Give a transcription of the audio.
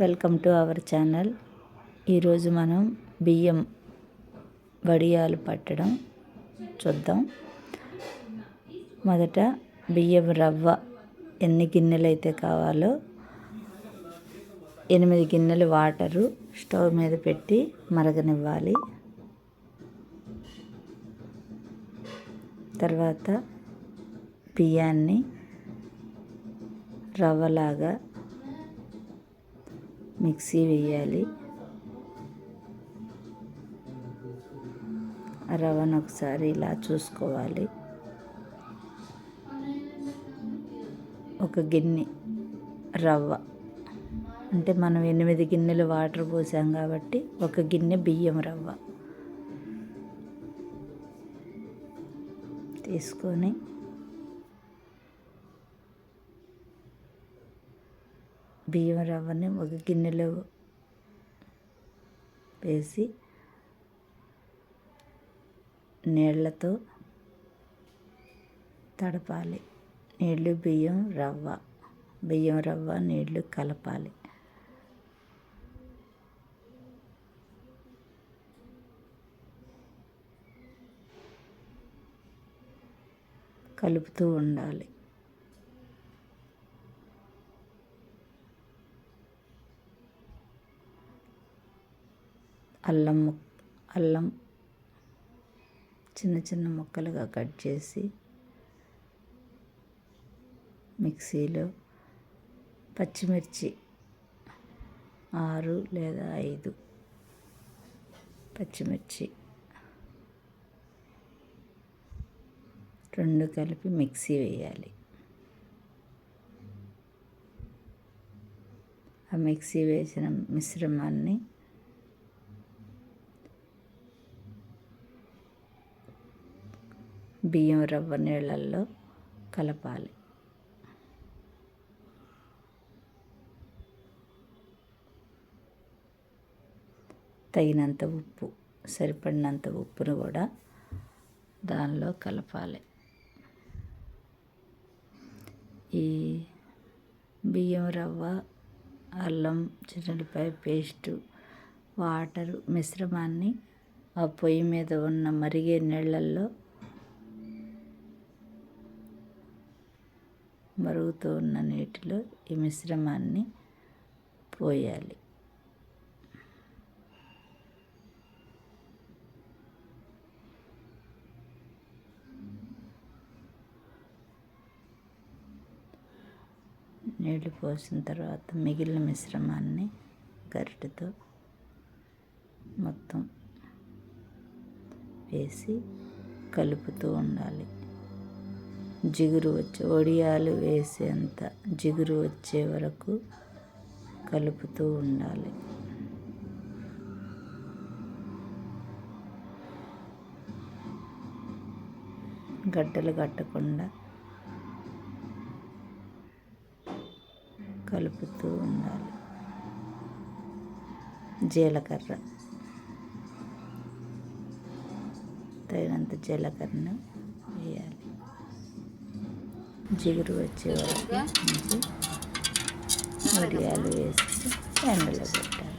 Welcome to our channel. ఈరోజు మనం బియ్యం వడియాలు పట్టడం చూద్దాం. మొదట బియ్యం రవ్వ ఎన్ని గిన్నెలు అయితే కావాలో ఎనిమిది గిన్నెలు వాటరు స్టవ్ మీద పెట్టి మరగనివ్వాలి. తర్వాత బియ్యాన్ని రవ్వలాగా మిక్సీ వేయాలి. ఆ రవ్వను ఒకసారి ఇలా చూసుకోవాలి. ఒక గిన్నె రవ్వ. అంటే మనం ఎనిమిది గిన్నెలు వాటర్ పోసాం కాబట్టి ఒక గిన్నె బియ్యం రవ్వ. తీసుకొని బియ్యం రవ్వని ఒక గిన్నెలో వేసి నీళ్ళతో తడపాలి. నీళ్ళు బియ్యం రవ్వ. బియ్యం రవ్వ నీళ్ళు కలపాలి. కలుపుతూ ఉండాలి. అల్లం అల్లం చిన్న చిన్న ముక్కలుగా కట్ చేసి మిక్సీలో పచ్చిమిర్చి ఆరు లేదా ఐదు పచ్చిమిర్చి రెండు కలిపి మిక్సీ వేయాలి. ఆ మిక్సీ వేసిన మిశ్రమాన్ని బియ్యం రవ్వ నీళ్ళల్లో కలపాలి. తగినంత ఉప్పు సరిపడినంత ఉప్పును కూడా దానిలో కలపాలి. ఈ బియ్యం రవ్వ అల్లం చిన్నపాయ పేస్టు వాటరు మిశ్రమాన్ని ఆ పొయ్యి మీద ఉన్న మరిగే నీళ్ళల్లో మరుగుతూ ఉన్న నీటిలో ఈ మిశ్రమాన్ని పోయాలి. నీళ్ళు పోసిన తర్వాత మిగిలిన మిశ్రమాన్ని గరిటెతో మొత్తం వేసి కలుపుతూ ఉండాలి. జిగురు వచ్చే వడియాలు వేసేంత జిగురు వచ్చే వరకు కలుపుతూ ఉండాలి. గడ్డలు కట్టకుండా కలుపుతూ ఉండాలి. జీలకర్ర. తగినంత జీలకర్రను జిగురు వచ్చే వరకు మిరియాలు వేసి ఎండలో పెట్టాలి.